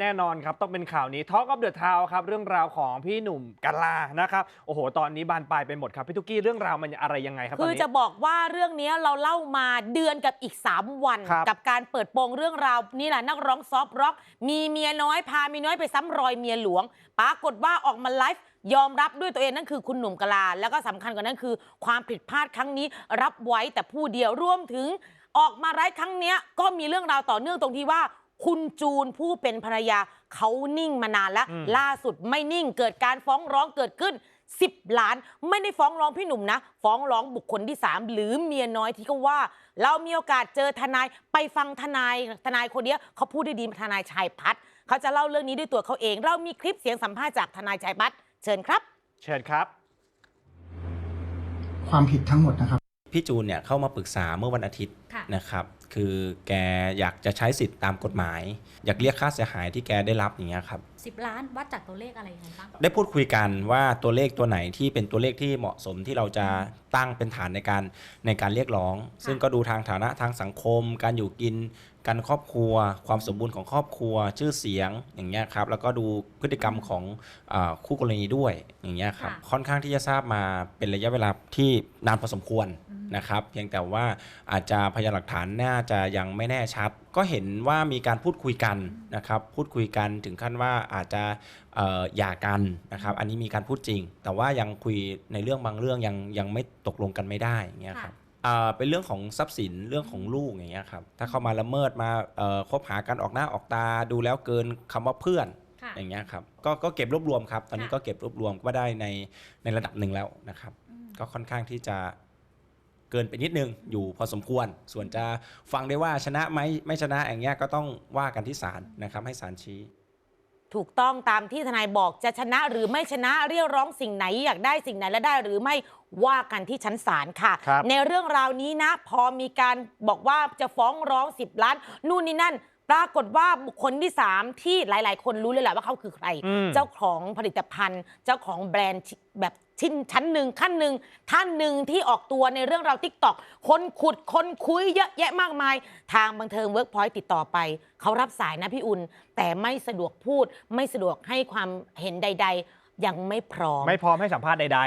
แน่นอนครับ ต้องเป็นข่าวนี้ Talk of the Town ครับ เรื่องราวของพี่หนุ่มกาลานะครับ โอ้โห ตอนนี้บานปลายไปหมดครับ พี่ทุกกี้เรื่องราวมันอะไรยังไงครับตคือนอนี้จะบอกว่าเรื่องนี้เราเล่ามาเดือนกับอีก 3 วันครับกับการเปิดโปงเรื่องราวนี่แหละนักร้องซอฟต์ร็อก มีเมียน้อยพาเมียน้อยไปซ้ำรอยเมียหลวงปรากฏว่าออกมาไลฟ์ยอมรับด้วยตัวเองนั่นคือคุณหนุ่มกะลา แล้วก็สำคัญกว่านั้นคือ ความผิดพลาดครั้งนี้ รับไว้แต่ผู้เดียวรวมถึงออกมาไลฟ์ครั้งเนี้ยก็มีเรื่องราวต่อเนื่องตรงที่ว่า คุณจูนผู้เป็นภรรยาเขานิ่งมานานแล้ว อืม ล่าสุดไม่นิ่งเกิดการฟ้องร้องเกิดขึ้น 10 ล้าน ไม่ได้ฟ้องร้องพี่หนุ่มนะ ฟ้องร้องบุคคลที่ 3 หรือเมียน้อยที่เขาว่า เรามีโอกาสเจอทนายไปฟังทนายทนายคนเนี้ยเขาพูดได้ดีทนายชัยพัฒน์เขาจะเล่าเรื่องนี้ด้วยตัวเขาเอง เรามีคลิปเสียงสัมภาษณ์จากทนายชัยพัฒน์เชิญครับ เชิญครับ ความผิดทั้งหมดนะครับ พี่จูนเนี่ยเข้ามาปรึกษาเมื่อวันอาทิตย์ค่ะ นะครับ คือแกอยากจะใช้สิทธิ์ตามกฎหมาย อยากเรียกค่าเสียหายที่แกได้รับอย่างเงี้ยครับสิบล้านวัดจากตัวเลขอะไรยังไงบ้างได้พูดคุยกันว่าตัวเลขตัวไหนที่เป็นตัวเลขที่เหมาะสมที่เราจะตั้งเป็นฐานในการในการเรียกร้อง ซึ่งก็ดูทางฐานะทางสังคม การอยู่กินการครอบครัว ความสมบูรณ์ของครอบครัว ชื่อเสียงอย่างเงี้ยครับแล้วก็ดูพฤติกรรมของอาคู่กรณีด้วยอย่างเงี้ยครับค่ะค่อนข้างที่จะทราบมาเป็นระยะเวลาที่นานพอสมควร นะครับเพียงแต่ว่าอาจจะพยานหลักฐานน่าจะยังไม่แน่ชัด ก็เห็นว่ามีการพูดคุยกันนะครับพูดคุยกันถึงขั้นว่าอาจจะเอ่อหย่ากันนะครับอันนี้มีการพูดจริง แต่ว่ายังคุยในเรื่องบางเรื่องยังยังไม่ตกลงกันไม่ได้อย่างเงี้ยครับอ่าเป็นเรื่องของทรัพย์สินเรื่องของลูกอย่างเงี้ยครับถ้าเข้ามาละเมิดมาเอ่อคบหากันออกหน้าออกตาดูแล้วเกินคำว่าเพื่อนค่ะอย่างเงี้ยครับก็ก็เก็บรวบรวมครับ ตอนนี้ค่ะก็เก็บรวบรวมก็ได้ในในระดับหนึ่งแล้วนะครับอืมก็ค่อนข้างที่จะ เกินไปนิดนึงอยู่พอสมควร ส่วนจะฟังได้ว่าชนะไหมไม่ชนะอย่างเงี้ยก็ต้องว่ากันที่ศาลนะครับให้ศาลชี้ ถูกต้องตามที่ทนายบอกจะชนะหรือไม่ชนะเรียกร้องสิ่งไหนอยากได้สิ่งไหนและได้หรือไม่ว่ากันที่ชั้นศาลค่ะ ครับ ในเรื่องราวนี้นะ พอมีการบอกว่าจะฟ้องร้อง 10 ล้าน นู่นนี่นั่น ปรากฏว่าบุคคลที่ 3 ที่หลาย ๆ คนรู้เลยแหละว่าเขาคือใคร อืม เจ้าของผลิตภัณฑ์ เจ้าของแบรนด์แบบชิ้นชั้นหนึ่งขั้นหนึ่งท่านหนึ่งที่ออกตัวในเรื่องราวทิกตอกคนขุดคนคุยเยอะแยะมากมาย ทางบันเทิงเวิร์กพอยต์ติดต่อไป เขารับสายนะพี่อุ่น แต่ไม่สะดวกพูด ไม่สะดวกให้ความเห็นใด ๆ ยังไม่พร้อม ไม่พร้อมให้สัมภาษณ์ใด